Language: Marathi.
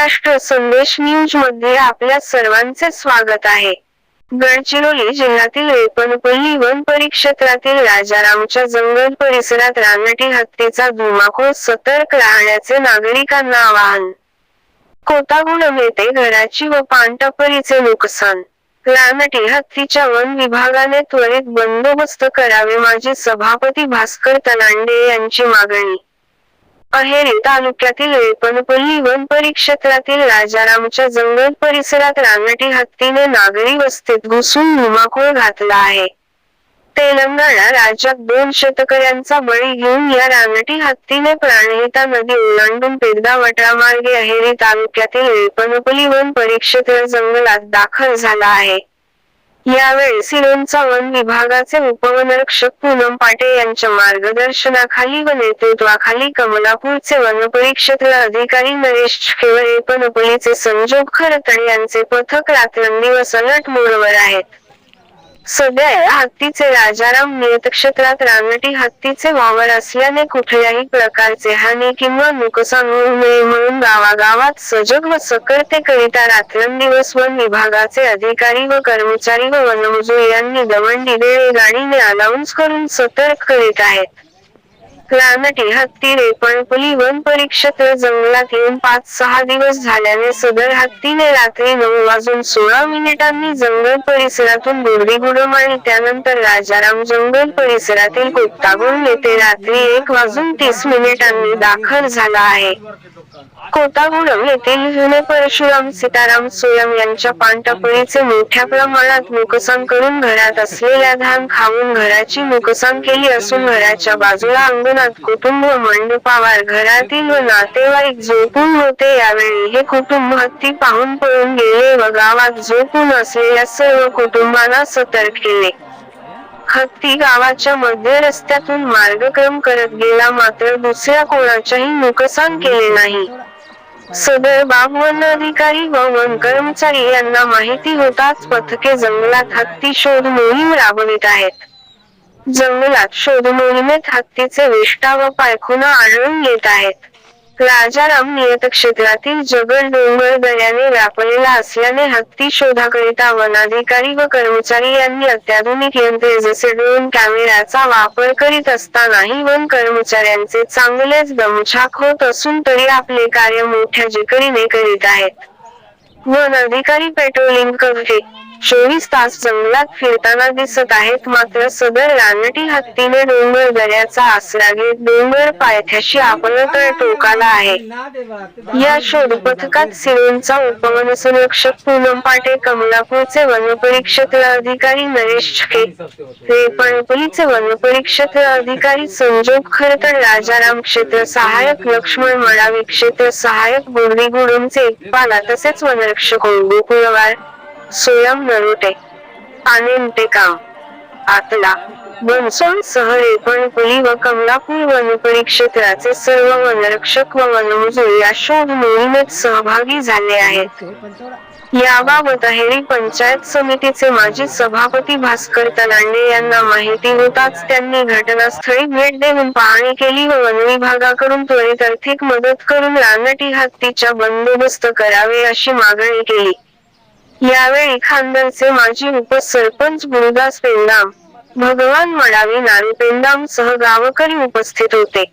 महाराष्ट्र संदेश न्यूजमध्ये आपल्या सर्वांचे स्वागत आहे. गडचिरोली जिल्ह्यातील रेपनपल्ली वन परिक्षेत्रातील राजारामच्या जंगल परिसरात रानटी हत्तीचा धुमाकूळ सतर्क राहण्याचे नागरिकांना आवाहन. कोतागुण येथे घराची व पानटपरीचे नुकसान. रानटी हत्तीच्या वन विभागाने त्वरित बंदोबस्त करावे माजी सभापती भास्कर तनांडे यांची मागणी. अहेरी तालुक्यातील रेपणपल्ली वन परिक्षेत्रातील राजारामच्या जंगल परिसरात रानटी हत्तीने नागरी वस्तीत घुसून धुमाकूळ घातला आहे. तेलंगणा राज्यात दोन शेतकऱ्यांचा बळी घेऊन या रानटी हत्तीने प्राणहिता नदी ओलांडून पेडदा वटरामार्गे अहेरी तालुक्यातील रेपणपल्ली वन परिक्षेत्र जंगलात दाखल झाला आहे. यावेळी सिरोंचा वन विभागाचे उपवनरक्षक पूनम पाटे यांच्या मार्गदर्शनाखाली व नेतृत्वाखाली कमलापूरचे वनपरिक्षेत्र अधिकारी नरेश खेवरे पनपलीचे संजोग खरतडे यांचे पथक रात्रंदिवस अलट मोडवर आहेत. सध्या या हत्तीचे राजाराम नियतक्षेत्रात रानटी हत्तीचे वावर असल्याने कुठल्याही प्रकारचे हानी किंवा नुकसान होऊ नये म्हणून गावागावात सजग व सकर्तेकरिता रात्रंदिवस वन विभागाचे अधिकारी व कर्मचारी व वनमजूर यांनी दवंडी देळे गाडीने अनाऊन्स करून सतर्क करीत आहेत. हत्तीने हत्ती रेपणपुली वन परिक्षेत्र जंगलात येऊन पाच सहा दिवस झाल्याने सदर हत्तीने रात्री नऊ वाजून सोळा मिनिटांनी जंगल परिसरातून गुरडी गुडम आणि त्यानंतर राजाराम जंगल परिसरातील कोत्तागुण येथे रात्री एक वाजून तीस मिनिटांनी दाखल झाला आहे. कोतागुडम येथील जुने परशुराम सीताराम सोयम यांच्या पानटपळीचे मोठ्या प्रमाणात नुकसान करून घरात असलेल्या धान खाऊन घराची नुकसान केली असून घराच्या बाजूला अंगणात कुटुंब मंडपावर घरातील व नातेवाईक झोपून होते. यावेळी हे कुटुंब हत्ती पाहून पळून गेले व गावात झोपून असलेल्या सर्व कुटुंबांना सतर्क केले. हत्ती गावाच्या मध्य रस्त्यातून मार्गक्रम करत गेला मात्र दुसऱ्या कोणाच्याही नुकसान केले नाही. सदर बाब वन अधिकारी व वन कर्मचारी यांना माहिती होताच पथके जंगलात हत्ती शोध मोहीम राबवित आहेत. जंगलात शोध मोहिमेत हत्तीचे विष्ठा व पायखुना आढळून येत आहेत. राजाराम नियतक्षेत्रातील जगड डोंगर दऱ्याने व्यापलेला असल्याने हत्ती शोधाकरिता वनाधिकारी व कर्मचारी यांनी अत्याधुनिक यंत्रे जसे ड्रोन कॅमेऱ्याचा वापर करीत असतानाही वन कर्मचाऱ्यांचे चांगलेच दमछाक होत असून तरी आपले कार्य मोठ्या जिकरीने करीत आहेत. वन अधिकारी पेट्रोलिंग करते. चोवीस तास जंगलात फिरताना दिसत आहेत. मात्र सदर रानटी हत्तीने डोंगर दऱ्याचा आसरा घेत डोंगर पायथ्याशी आपलं तळ टोकाला आहे. या शोध पथकात सिरोंचा उपवनसंरक्षक पूनम पाटे कमलापूरचे वनपरीक्षक अधिकारी नरेश छके रेपणपल्लीचे वनपरीक्षक अधिकारी संजोग खरतर राजाराम क्षेत्र सहायक लक्ष्मण मडावी क्षेत्र सहायक बोर्डी गुडुमचे पाला तसेच वनरक्षक गोकुळवार स्वयं नरोटे पानेमटे काम. आतला बनसोड पण पुली व कमलापूर वनपरिक्षेत्राचे सर्व वनरक्षक व वनमजूर या शोध मोहिमेत सहभागी झाले आहेत. याबाबत अहेरी पंचायत समितीचे माजी सभापती भास्कर तलांडे यांना माहिती होताच त्यांनी घटनास्थळी भेट देऊन पाहणी केली व वन विभागाकडून त्वरित आर्थिक मदत करून रानटी हत्तीच्या बंदोबस्त करावे अशी मागणी केली. यावेळी खानदरचे माजी उपसरपंच गुरुदास पेंडाम. भगवान मडावी नारू पेंडाम सह गावकरी उपस्थित होते.